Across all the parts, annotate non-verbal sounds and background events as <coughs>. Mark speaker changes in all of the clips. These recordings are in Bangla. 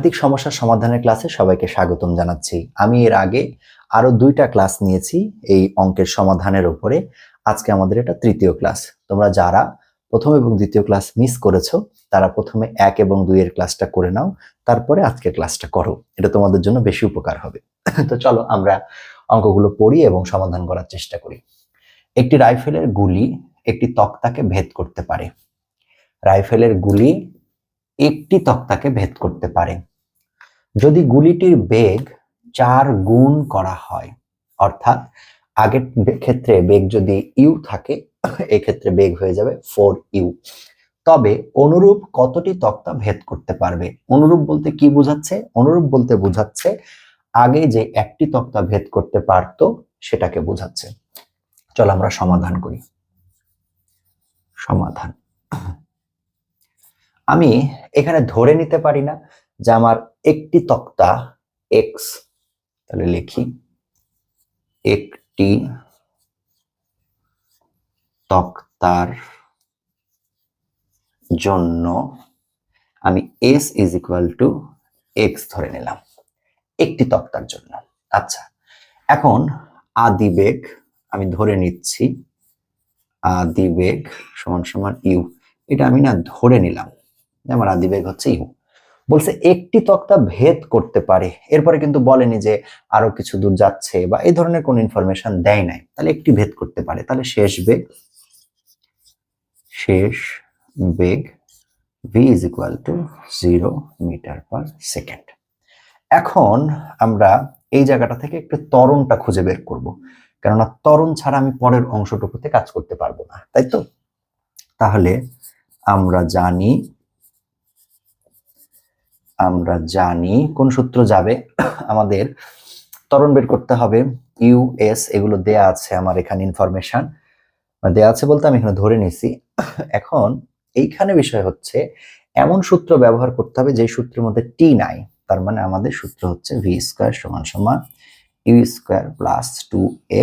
Speaker 1: গাণিতিক সমস্যার সমাধানের ক্লাসে সবাইকে স্বাগতম জানাচ্ছি। আমি এর আগে আরও দুইটা ক্লাস নিয়েছি এই অঙ্কের সমাধানের উপরে। আজকে আমাদের এটা তৃতীয় ক্লাস। তোমরা যারা প্রথম এবং দ্বিতীয় ক্লাস মিস করেছ, তারা প্রথমে এক এবং দুইয়ের ক্লাসটা করে নাও, তারপরে আজকের ক্লাসটা করো। এটা তোমাদের জন্য বেশি উপকার হবে। তো চলো আমরা অঙ্কগুলো পড়ি এবং সমাধান করার চেষ্টা করি। একটি রাইফেলের গুলি একটি তক্তাকে ভেদ করতে পারে। রাইফেলের গুলি একটি তক্তাকে ভেদ করতে পারে। যদি গুলিটির বেগ চার গুণ করা হয়, অর্থাৎ আগের ক্ষেত্রে বেগ যদি ইউ থাকে এই ক্ষেত্রে বেগ হয়ে যাবে ফোর ইউ। তবে অনুরূপ কতটি তক্তা ভেদ করতে পারবে? অনুরূপ বলতে কি বোঝাচ্ছে? অনুরূপ বলতে বোঝাচ্ছে আগে যে একটি তক্তা ভেদ করতে পারতো, সেটাকে বোঝাচ্ছে। চলো আমরা সমাধান করি। সমাধান। আমি এখানে ধরে নিতে পারি না। যে আমার একটি তক্তা এক্স তাহলে লিখি, একটি তক্তার জন্য আমি s is equal to x ধরে নিলাম, একটি তক্তার জন্য। আচ্ছা এখন আদিবেগ আমি ধরে নিচ্ছি, আদিবেগ সমান সমান ইউ এটা আমি না ধরে নিলাম আমার আদিবেগ হচ্ছে ইউ বলছে, একটি তক্তা ভেদ করতে পারে। এরপরে কিন্তু বলেনি যে আরও কিছু দূর যাচ্ছে বা এই ধরনের কোন ইনফরমেশন দেয় নাই। তাহলে একটি ভেদ করতে পারে। তাহলে শেষ বেগ শেষ বেগ v is equal to zero metre per second এখন আমরা এই জায়গাটা থেকে একটু তরণটা খুঁজে বের করব। কেননা তরণ ছাড়া আমি পরের অংশটুকুতে কাজ করতে পারব না, তাই তো? তাহলে আমরা জানি জানি, কোন সূত্র যাবে, আমাদের ত্বরণ বের করতে হবে। ইউএস এগুলো দেয়া আছে আমার এখানে ইনফরমেশন দেয়া আছে বলতে আমি এখানে ধরে নিছি। এখন এইখানে বিষয় হচ্ছে, এমন সূত্র ব্যবহার করতে হবে যে সূত্রের মধ্যে টি নাই। তার মানে আমাদের সূত্র হচ্ছে ভি স্কোয়ার সমান সমান u square plus two a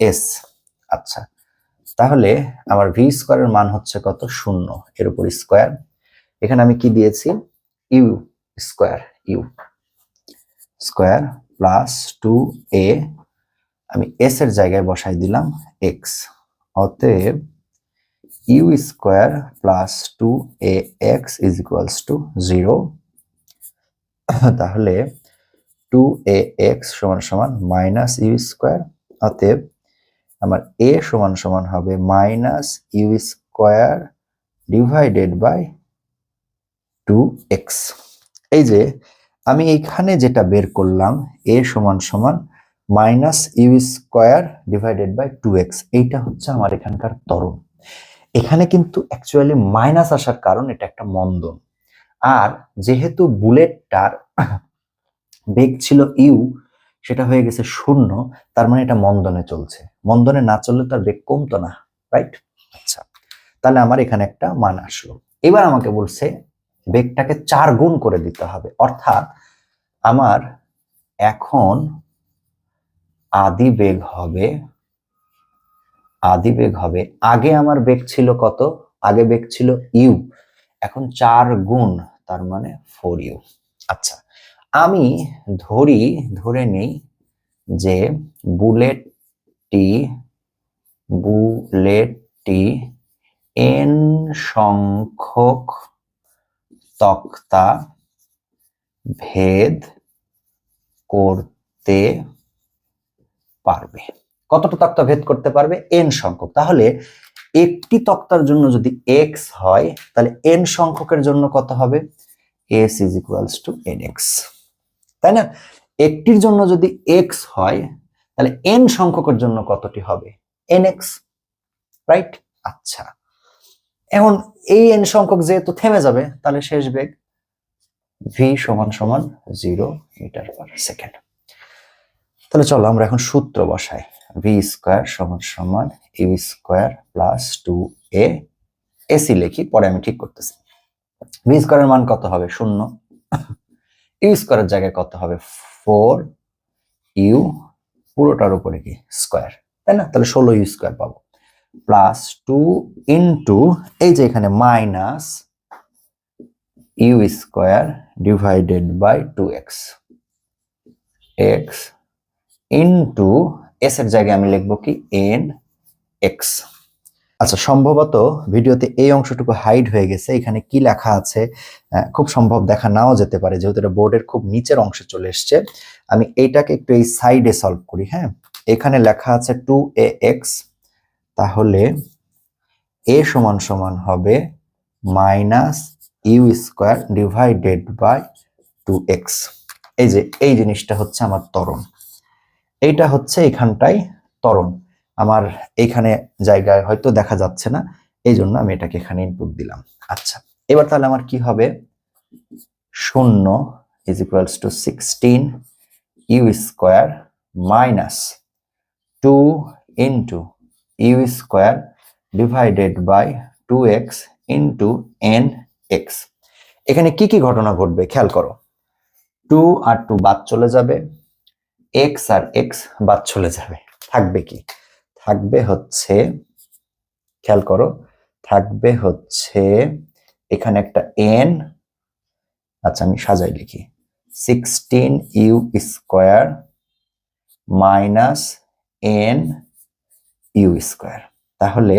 Speaker 1: s আচ্ছা তাহলে আমার ভি স্কোয়ারের মান হচ্ছে কত? শূন্য। এর উপর স্কোয়ার এখানে আমি কি দিয়েছি? U square u square plus two a, আমি এস এর জায়গায় বসাই দিলাম এক্স। অতএব u square plus two a x is equals to zero. তাহলে টু এ এক্স সমান সমান মাইনাস ইউ স্কোয়ার। অতএব আমার এ সমান সমান হবে minus u square divided by two x এই যে, আমি এইখানে যেটা বের করলাম এ সমান সমান minus u square divided by two x এইটা হচ্ছে আমার এখানকার ত্বরণ এখানে কিন্তু অ্যাকচুয়ালি মাইনাস আসার কারণ এটা একটা মন্দন। আর যেহেতু বুলেটটার বেগ ছিল ইউ সেটা হয়ে গেছে শূন্য, তার মানে এটা মন্দনে চলছে। মন্দনে না চললে তার বেগ কমতো না রাইট আচ্ছা তাহলে আমার এখানে একটা মান আসলো। এবার আমাকে বলছে বেগটাকে চার গুণ করে দিতে হবে। অর্থাৎ আমার এখন আদি বেগ হবে, আদি বেগ হবে, আগে আমার বেগ ছিল কত? আগে বেগ ছিল ইউ। এখন চার গুণ, তার মানে ফোর ইউ। আচ্ছা আমি ধরি, ধরে নেই যে বুলেটটি বুলেটটি এন সংখ্যক তক্তা ভেদ করতে পারবে। কতটা তক্তা ভেদ করতে পারবে? এন সংখ্যক। তাহলে একটি তক্তার জন্য যদি এক্স হয়, তাহলে এন সংখ্যকের জন্য কত হবে? S is equals to n x তাই না? একটির জন্য যদি এক্স হয়, তাহলে এন সংখ্যকের জন্য কতটি হবে? এন এক্স রাইট আচ্ছা। এখন এই এন সংখ্যক যেহেতু থেমে যাবে, তাহলে শেষ বেগ ভি সমান সমান জিরো মিটার পার সেকেন্ড তাহলে চলো আমরা এখন সূত্র বসাই। ভি স্কোয়ার সমান সমান u square plus two a s লিখি, পরে আমি ঠিক করতেছি। ভি স্কোয়ারের মান কত হবে? শূন্য। <coughs> ইউ স্কোয়ারের জায়গায় কত হবে? ফোর ইউ পুরোটার উপরে কি? স্কোয়ার তাই না? তাহলে ষোলো ইউ স্কোয়ার পাবো। প্লাস টু ইন্টু এই যে এখানে minus u square divided by two x x into s এর জায়গায় আমি লিখব কি? এন এক্স আচ্ছা সম্ভবত ভিডিওতে এই অংশটুকু হাইড হয়ে গেছে। এখানে কি লেখা আছে? খুব সম্ভব দেখা নাও যেতে পারে, যেহেতু এটা বোর্ডের খুব নিচের অংশে চলে এসছে। আমি এইটাকে একটু এই সাইডে সলভ করি হ্যাঁ? এখানে লেখা আছে টু এ এক্স তাহলে এ সমান সমান হবে minus u square divided by two x. এই যে, এই জিনিসটা হচ্ছে আমার ত্বরণ। এইটা হচ্ছে এখানটায় ত্বরণ। আমার এইখানে জায়গায় হয়তো দেখা যাচ্ছে না এই জন্য আমি এটাকে এখানে ইনপুট দিলাম। আচ্ছা এবার তাহলে আমার কি হবে? শূন্য is equals to sixteen u square minus two into u square divided by two x into n x এখানে কি কি ঘটনা ঘটবে? খেয়াল করো। টু আর টু বাদ চলে যাবে এক্স আর এক্স বাদ চলে যাবে। থাকবে কি? থাকবে হচ্ছে, খেয়াল করো, থাকবে হচ্ছে এখানে একটা এন আচ্ছা আমি সাজাই লিখি। Sixteen u square minus n u square তাহলে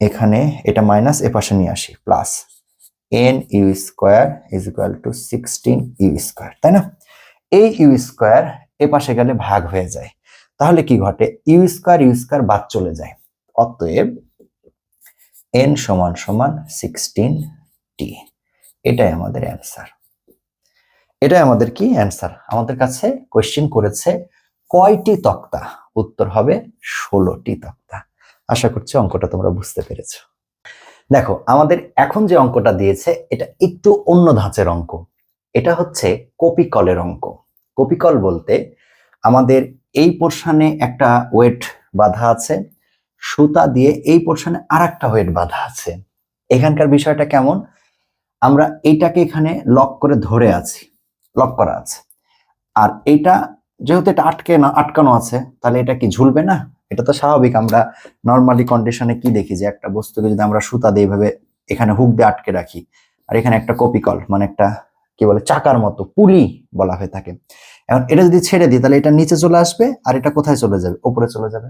Speaker 1: এখানে এটা মাইনাস এ পাশে নিয়ে আসি plus n u square is equal to sixteen u square তাই না? এই ইউ স্কোয়ার এ পাশে গেলে ভাগ হয়ে যায়। তাহলে কি ঘটে? ইউ স্কোয়ার ইউ স্কোয়ার বাদ চলে যায়। অতএব এন সমান সমান সিক্সটিন টি এটাই আমাদের অ্যান্সার এটাই আমাদের কি অ্যান্সার আমাদের কাছে কোয়েশ্চেন করেছে কয়টি তক্তা? উত্তর হবে ষোলোটি তক্তা। আশা করছি অঙ্কটা তোমরা বুঝতে পেরেছ। দেখো, আমাদের এখন যে অঙ্কটা দিয়েছে, এটা একটু অন্য ধাঁচের অঙ্ক। এটা হচ্ছে কপিকলের অঙ্ক। কপিকল বলতে আমাদের এই পোর্শানে একটা ওয়েট বাঁধা আছে, সুতা দিয়ে এই পোর্শনে আর একটা ওয়েট বাঁধা আছে। এখানকার বিষয়টা কেমন? আমরা এইটাকে এখানে লক করে ধরে আছি, লক করা আছে। আর এটা যেহেতু এটা আটকে না, আটকানো আছে, তাহলে এটা কি ঝুলবে না? এটা তো স্বাভাবিক, আমরা নর্মালি কন্ডিশনে কি দেখি যে একটা বস্তুকে যদি আমরা সুতা দিয়ে এভাবে এখানে হুক দিয়ে আটকে রাখি, আর এখানে একটা কপিকল মানে একটা কি বলে, চাকার মতো, পুলি বলা হয়ে থাকে। এখন এটা যদি ছেড়ে দিই, তাহলে এটা নিচে চলে আসবে, আর এটা কোথায় চলে যাবে? উপরে চলে যাবে।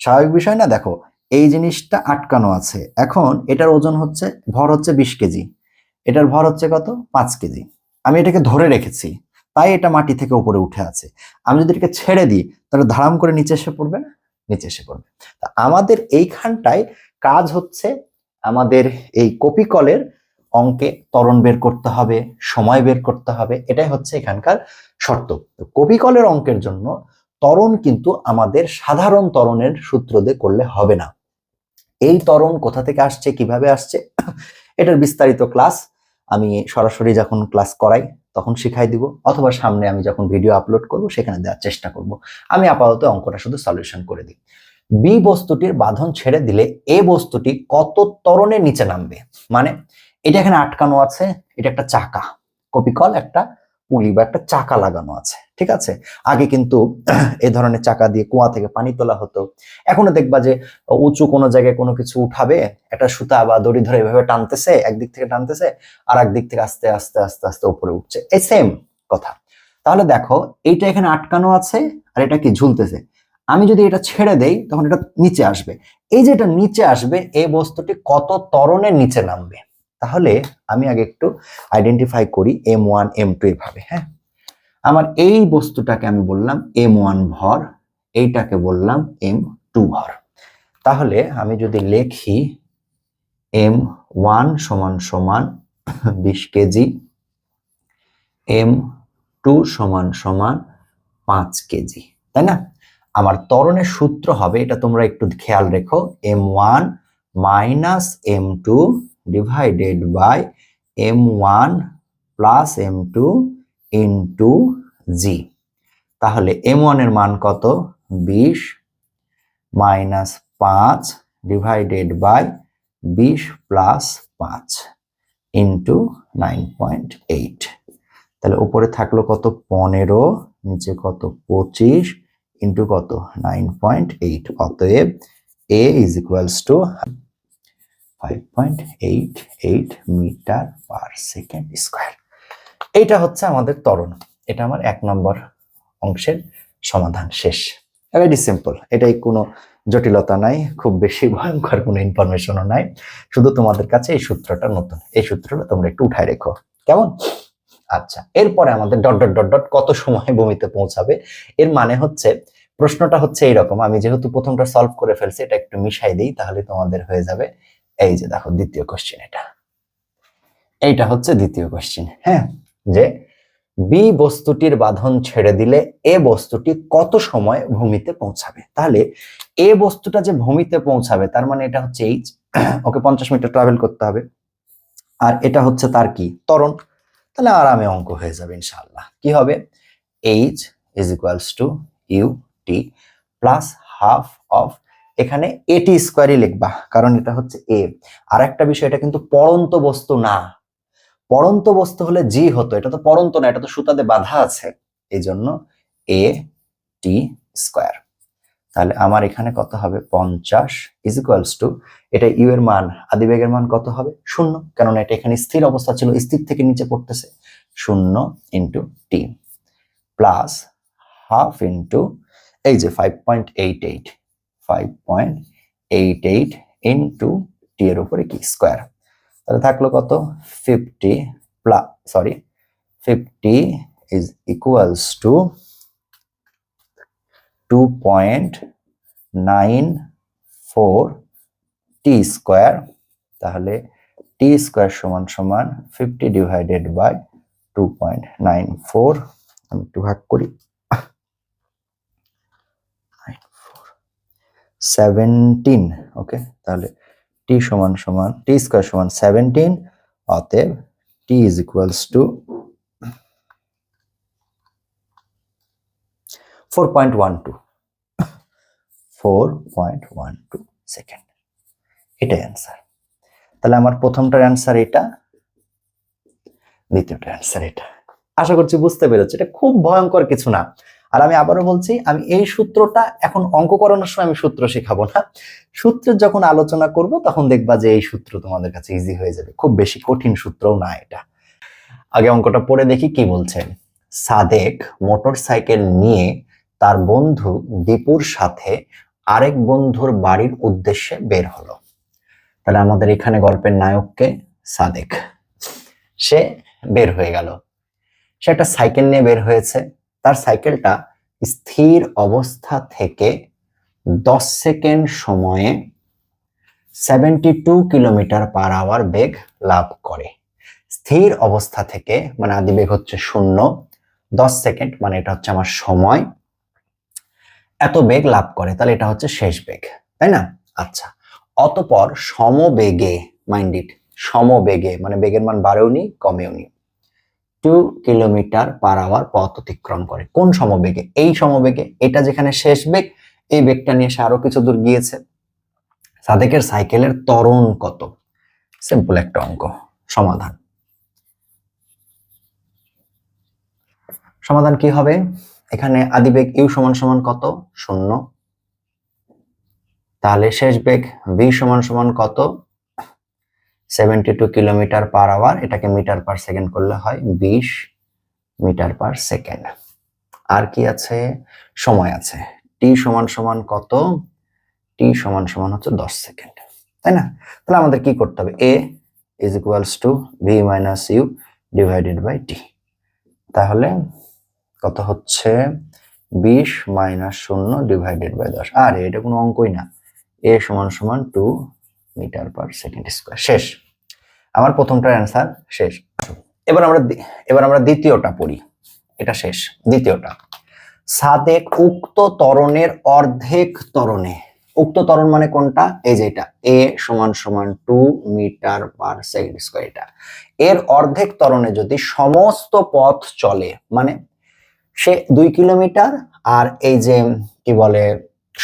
Speaker 1: স্বাভাবিক বিষয় না? দেখো, এই জিনিসটা আটকানো আছে। এখন এটার ওজন হচ্ছে, ভর হচ্ছে বিশ কেজি। এটার ভর হচ্ছে কত? পাঁচ কেজি। আমি এটাকে ধরে রেখেছি। তাই এটা মাটি থেকে উপরে উঠে আছে। আমি যদি এটাকে ছেড়ে দিই, তাহলে ধারাম করে নিচে এসে পড়বে না? নিচে এসে পড়বে। তা আমাদের এইখানটায় কাজ হচ্ছে আমাদের এই কপিকলের অঙ্কে ত্বরণ বের করতে হবে, সময় বের করতে হবে, এটাই হচ্ছে এখানকার শর্ত। কপিকলের অঙ্কের জন্য ত্বরণ কিন্তু আমাদের সাধারণ ত্বরণের সূত্র দিয়ে করলে হবে না। এই ত্বরণ কোথা থেকে আসছে, কীভাবে আসছে? এটার বিস্তারিত ক্লাস আমি সরাসরি যখন ক্লাস করাই তখন শিখাই দিব। অথবা সামনে আমি যখন ভিডিও আপলোড করব, সেখানে দেওয়ার চেষ্টা করব। আমি আপাতত অঙ্কটা শুধু সলিউশন করে দিই। বি বস্তুটির বাঁধন ছেড়ে দিলে এ বস্তুটি কত তরণে নিচে নামবে? মানে এটা এখানে আটকানো আছে, এটা একটা চাকা। কপিকল একটা পুলি বা একটা চাকা লাগানো আছে। ঠিক আছে? আগে কিন্তু <clears throat> এ ধরনের চাকা দিয়ে কুয়া থেকে পানি তোলা হতো। এখনও দেখবা যে উঁচু কোনো জায়গায় কোনো কিছু উঠাবে, একটা সুতা বা দড়ি ধরে এভাবে টানতেছে, একদিক থেকে টানতেছে আর একদিক থেকে আস্তে আস্তে আস্তে আস্তে উপরে উঠছে। এই সেম কথা। তাহলে দেখো, এইটা এখানে আটকানো আছে আর এটা কি ঝুলতেছে। আমি যদি এটা ছেড়ে দেই, তখন এটা নিচে আসবে। এই যে এটা নিচে আসবে, এই বস্তুটি কত তরণের নিচে নামবে? তাহলে আমি আগে একটু আইডেন্টিফাই করি এম ওয়ান এম টু এভাবে হ্যাঁ? আমার এই বস্তুটাকে আমি বললাম এম ওয়ান ভর, এইটাকে বললাম এম টু ভর। তাহলে আমি যদি লেখি এম ওয়ান সমান সমান বিশ কেজি এম টু সমান সমান পাঁচ কেজি, তাই না? আমার ত্বরণের সূত্র হবে, এটা তোমরা একটু খেয়াল রেখো m one minus m two divided by m one plus m two into g তাহলে এম ওয়ানের মান কত? বিশ মাইনাস পাঁচ ডিভাইডেড বাই বিশ প্লাস পাঁচ ইন্টু নাইন পয়েন্ট এইট তাহলে উপরে থাকল কত? পনেরো, নিচে কত? পঁচিশ ইন্টু কত? নাইন পয়েন্ট এইট অতএব a is equals to five point eight eight metre per second square এইটা হচ্ছে আমাদের ত্বরণ এটা আমার এক নম্বর অংশের সমাধান শেষ। ভেরি সিম্পল এটাই কোনো জটিলতা নাই, খুব বেশি ভয়ঙ্কর কোনো ইনফরমেশনও নাই। শুধু তোমাদের কাছে এই সূত্রটা নতুন। এই সূত্রটা তোমরা একটু উঠায় রেখো। কেমন? আচ্ছা এরপরে আমাদের ডট ডট ডট ডট কত সময় ভূমিতে পৌঁছাবে? এর মানে হচ্ছে, প্রশ্নটা হচ্ছে এইরকম। আমি যেহেতু প্রথমটা সলভ করে ফেলছি, এটা একটু মিশাই দিই, তাহলে তোমাদের হয়ে যাবে এই যে দেখো, দ্বিতীয় কোশ্চেন এটা। এইটা হচ্ছে দ্বিতীয় কোশ্চেন হ্যাঁ? যে বি বস্তুটির বাঁধন ছেড়ে দিলে এ বস্তুটি কত সময় ভূমিতে পৌঁছাবে? তাহলে এ বস্তুটা যে ভূমিতে পৌঁছাবে, তার মানে এটা হচ্ছে এইচ <clears throat> ওকে পঞ্চাশ মিটার ট্রাভেল করতে হবে। আর এটা হচ্ছে তার কি? তরণ তাহলে আরামে অঙ্ক হয়ে যাবে ইনশাল্লাহ কি হবে? H is equals to u t plus half of এখানে এটি স্কোয়ারই লিখবা, কারণ এটা হচ্ছে এ আর একটা বিষয়, এটা কিন্তু পরন্ত বস্তু না। পরন্ত বস্তু হলে জি হতো, এটা তো পরন্ত না, এটা তো সুতাতে বাধা আছে। এই জন্য এ টি স্কোয়ার তাহলে আমার এখানে কত হবে? পঞ্চাশ ইজ ইকুয়ালস টু এটা ইউ এর মান, আদিবেগের মান কত হবে? শূন্য, কেননা এটা এখানে স্থির অবস্থা ছিল, স্থির থেকে নিচে পড়তেছে। শূন্য into t plus half into এই যে five point eight eight five point eight eight into t এর উপরে কি? স্কোয়ার তাহলে থাকল কত? Fifty plus sorry fifty is equals to two point nine four t square তাহলে টি স্কোয়ার সমান সমান fifty divided by two point nine four আমি একটু ভাগ করি। সেভেন্টিন ওকে তাহলে টি সমান সমান টি স্কোয়ার সমান সেভেন্টিন অতএব t is equals to four point one two four point one two second এটাই অ্যান্সার তাহলে আমার প্রথমটার অ্যান্সার এটা, দ্বিতীয়টার অ্যান্সার এটা। আশা করছি বুঝতে পেরেছি, এটা খুব ভয়ঙ্কর কিছু না। আর আমি আবারও বলছি, আমি এই সূত্রটা এখন অঙ্ক করানোর সময় আমি সূত্র শেখাবো না। সূত্রের যখন আলোচনা করব, তখন দেখবা যে এই সূত্র তোমাদের কাছে ইজি হয়ে যাবে। খুব বেশি কঠিন সূত্রও না এটা। আগে অঙ্কটা পড়ে দেখি কি বলছেন সাদেক মোটর সাইকেল নিয়ে তার বন্ধু দীপুর সাথে আরেক বন্ধুর বাড়ির উদ্দেশ্যে বের হলো। তাহলে আমাদের এখানে গল্পের নায়ককে সাদেক। সে বের হয়ে গেল। সে একটা সাইকেল নিয়ে বের হয়েছে। তার সাইকেলটা স্থির অবস্থা থেকে দশ সেকেন্ড সময়ে seventy two kilometre per hour বেগ লাভ করে। স্থির অবস্থা থেকে মানে আদি বেগ হচ্ছে শূন্য, দশ সেকেন্ড মানে এটা হচ্ছে আমার সময়, এত বেগ লাভ করে, তাহলে এটা হচ্ছে শেষ বেগ, তাই না? আচ্ছা অতপর সমবেগে মাইন্ড ইট সমবেগে মানে বেগের মান বাড়েও নি, কমেও নি। টু কিলোমিটার পার আওয়ার পথ অতিক্রম করে। কোন সমবেগে? এই সমবেগে। এটা যেখানে শেষ বেগ, এই বেগটা নিয়ে সে আরও কিছু দূর গিয়েছে। সাদেকের সাইকেলের ত্বরণ কত? সিম্পল একটা অঙ্ক। সমাধান। সমাধান কি হবে? এখানে আদিবেগ ইউ সমান সমান কত? শূন্য। তাহলে শেষ বেগ বি সমান সমান কত? Seventy two kilometre per hour এটাকে মিটার পার সেকেন্ড করলে হয় বিশ মিটার পার সেকেন্ড আর কি আছে? সময় আছে। টি সমান সমান কত? টি সমান সমান হচ্ছে দশ সেকেন্ড তাই না? তাহলে আমাদের কি করতে হবে? A is equals to v minus u divided by t তাহলে কত হচ্ছে? বিশ মাইনাস শূন্য ডিভাইডেড বাই দশ। আর, এটা কোনো অঙ্কই না। এ সমান সমান two metre per second square. শেষ। আমার প্রথমটার অ্যান্সার শেষ। এবার আমরা এবার আমরা দ্বিতীয়টা পড়ি। এটা শেষ। দ্বিতীয়টা। সাদেক উক্ত তরণের অর্ধেক তরণে উক্ত তরণ মানে কোনটা? এই যে এটা। এ সমান সমান two metre per second square এটা। এর অর্ধেক তরণে যদি সমস্ত পথ চলে মানে সে দুই কিলোমিটার আর এই যে, কি বলে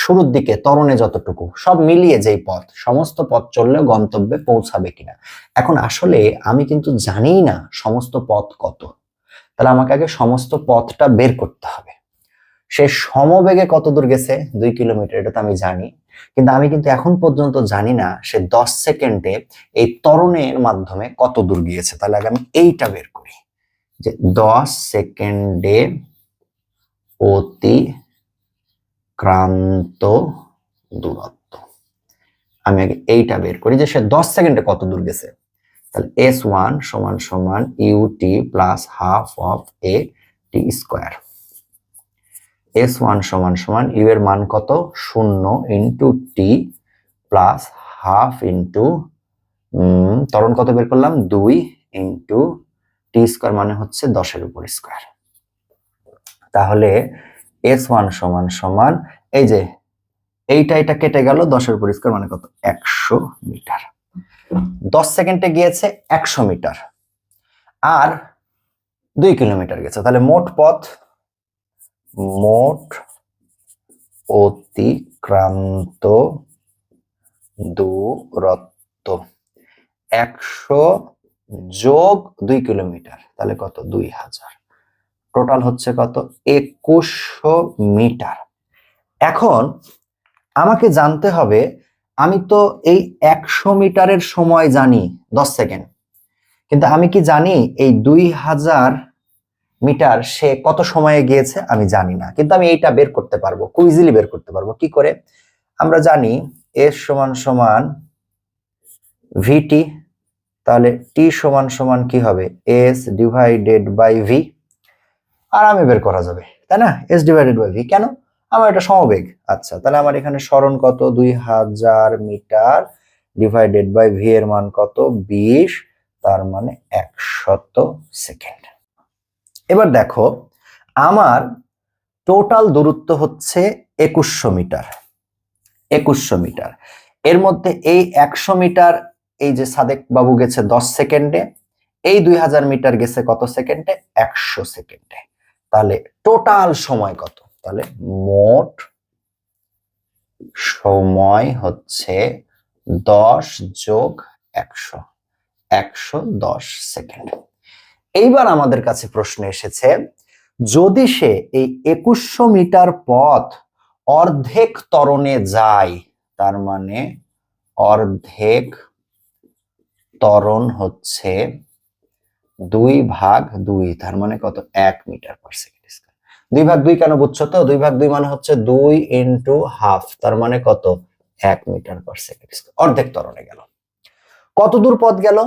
Speaker 1: শুরুর দিকে তরণে যতটুকু, সব মিলিয়ে যেই পথ, সমস্ত পথ চললেও গন্তব্যে পৌঁছাবে কিনা। এখন আসলে আমি কিন্তু জানিই না সমস্ত পথ কত। তাহলে আমাকে আগে সমস্ত পথটা বের করতে হবে। সে সমবেগে কত দূর গেছে? দুই কিলোমিটার, এটা তো আমি জানি। কিন্তু আমি কিন্তু এখন পর্যন্ত জানি না সে দশ সেকেন্ডে এই তরণের মাধ্যমে কত দূর গিয়েছে। তাহলে আগে আমি এইটা বের করি। যে দশ সেকেন্ডে অতিক্রান্ত দূরত্ব। আমি আগে এইটা বের করি যে সে দশ সেকেন্ডে কত দূর গেছে? তাহলে এস ওয়ান সমান সমান u t plus half of a t square s one সমান সমান ইউ এর মান কত? শূন্য into t plus half into তরণ কত বের করলাম? দুই ইন্টু টি স্কোয়ার মানে হচ্ছে দশের উপর স্কোয়ার তাহলে এস ওয়ান সমান সমান, এই যে এইটা এটা কেটে গেল দশের উপর স্কোয়ার মানে কত? একশো মিটার। দশ সেকেন্ডে গিয়েছে একশো মিটার। আর দুই কিলোমিটার গেছে। তাহলে মোট পথ, মোট অতিক্রান্ত দূরত্ব। একশো যোগ দুই কিলোমিটার, তাহলে কত? দুই হাজার। টোটাল হচ্ছে কত? একুশশো মিটার। এখন আমাকে জানতে হবে, আমি তো এই একশো মিটারের সময় জানি দশ সেকেন্ড। কিন্তু আমি কি জানি এই দুই হাজার মিটার সে কত সময়ে গিয়েছে? আমি জানি না। কিন্তু আমি এইটা বের করতে পারব, খুব বের করতে পারব। কি করে? আমরা জানি এস সমান সমান ভিটি তাহলে টি সমান সমান কি হবে? এস ডিভাইডেড বাই ভি আর আমি বের করা যাবে, তাই না? এস ডিভাইডেড বাই ভি কেন? আমার এটা সমবেগ। আচ্ছা তাহলে আমার এখানে স্মরণ কত? দুই হাজার মিটার ডিভাইডেড বাই ভি এর মান কত? বিশ, তার মানে একশত সেকেন্ড। এবার দেখো, আমার টোটাল দূরত্ব হচ্ছে একুশশো মিটার একুশশো মিটার। এর মধ্যে এই একশো মিটার, এই যে সাদেক বাবু গেছে দশ সেকেন্ডে, এই দুই হাজার মিটার গেছে কত সেকেন্ডে? একশো সেকেন্ডে। তাহলে টোটাল সময় কত? তাহলে মোট সময় হচ্ছে দশ যোগ একশো। একশো দশ সেকেন্ড। এইবার আমাদের কাছে প্রশ্ন এসেছে, যদি সে এই একুশশো মিটার পথ অর্ধেক ত্বরণে যায়, তার মানে অর্ধেক ত্বরণ হচ্ছে দুই ভাগ দুই, তার মানে কত? এক মিটার পার সেকেন্ড দুই ভাগ দুই কেন বুঝছ তো? দুই ভাগ দুই মানে হচ্ছে দুই ইন্টু হাফ তার মানে কত? এক মিটার পার সেকেন্ড অর্ধেক ত্বরণে গেল। কত দূর পথ গেল?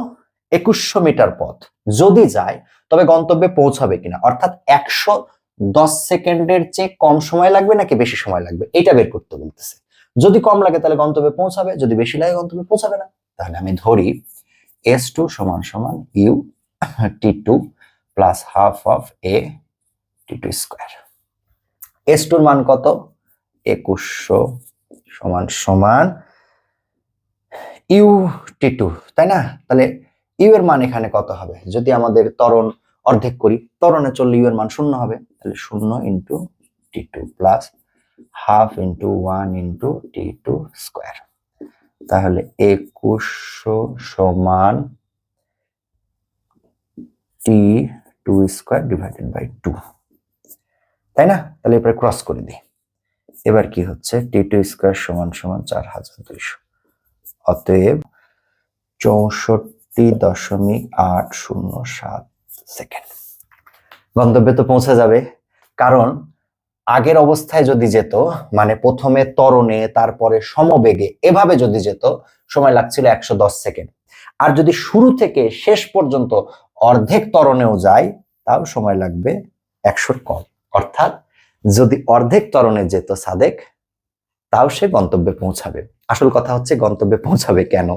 Speaker 1: একুশশো মিটার পথ। যদি যায়, তবে গন্তব্যে পৌঁছাবে কিনা? অর্থাৎ একশো দশ সেকেন্ডের চেয়ে কম সময় লাগবে নাকি বেশি সময় লাগবে? এটা বের করতে বলতেছে। যদি কম লাগে, তাহলে গন্তব্যে পৌঁছাবে। যদি বেশি লাগে, গন্তব্যে পৌঁছাবে না। তাহলে আমি ধরি এস টু সমান সমান u t two plus half of a t two square s টুর মান কত? একুশশো সমান সমান ইউ টি টু তাই না? তাহলে ইউ এর মান এখানে কত হবে? যদি আমাদের ত্বরণ অর্ধেক করি, ত্বরণে চললে ইউ এর মান শূন্য হবে। তাহলে শূন্য into t two plus half into one into t two square তাহলে একুশশো সমান t two square divided by two তাই না? তাহলে এরপরে ক্রস করে দিই। এবার কি হচ্ছে? টি টু স্কোয়ার সমান সমান চার হাজার দুইশো। অতএব চৌষট্টি দশমিক আট শূন্য সাত সেকেন্ড। গন্তব্যে তো পৌঁছে যাবে। কারণ আগের অবস্থায় যদি যেত মানে প্রথমে ত্বরণে, তারপরে সমবেগে, এভাবে যদি যেত, সময় লাগছিল একশো দশ সেকেন্ড। আর যদি শুরু থেকে শেষ পর্যন্ত অর্ধেক ত্বরণেও যায়, তাও সময় লাগবে একশোর কম। অর্থাৎ যদি অর্ধেক ত্বরণে যেত সাদেক, তাও সে গন্তব্যে পৌঁছাবে। আসল কথা হচ্ছে গন্তব্যে পৌঁছাবে কেন?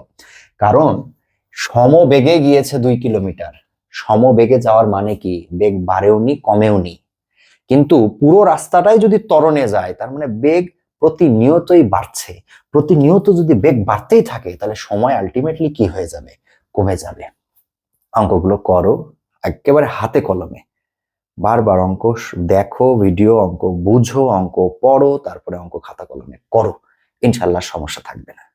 Speaker 1: কারণ সমবেগে গিয়েছে দুই কিলোমিটার। সমবেগে যাওয়ার মানে কি? বেগ বাড়েওনি কমেওনি কিন্তু পুরো রাস্তাটাই যদি ত্বরণে যায়, তার মানে বেগ প্রতিনিয়তই বাড়ছে। প্রতিনিয়ত যদি বেগ বাড়তেই থাকে, তাহলে সময় আলটিমেটলি কি হয়ে যাবে? কমে যাবে। অঙ্কগুলো করো, একেবারে হাতে কলমে। বারবার অঙ্ক দেখো, ভিডিও অঙ্ক, বুঝো, অঙ্ক পড়ো, তারপরে অঙ্ক খাতা কলমে করো। ইনশাল্লাহ সমস্যা থাকবে না।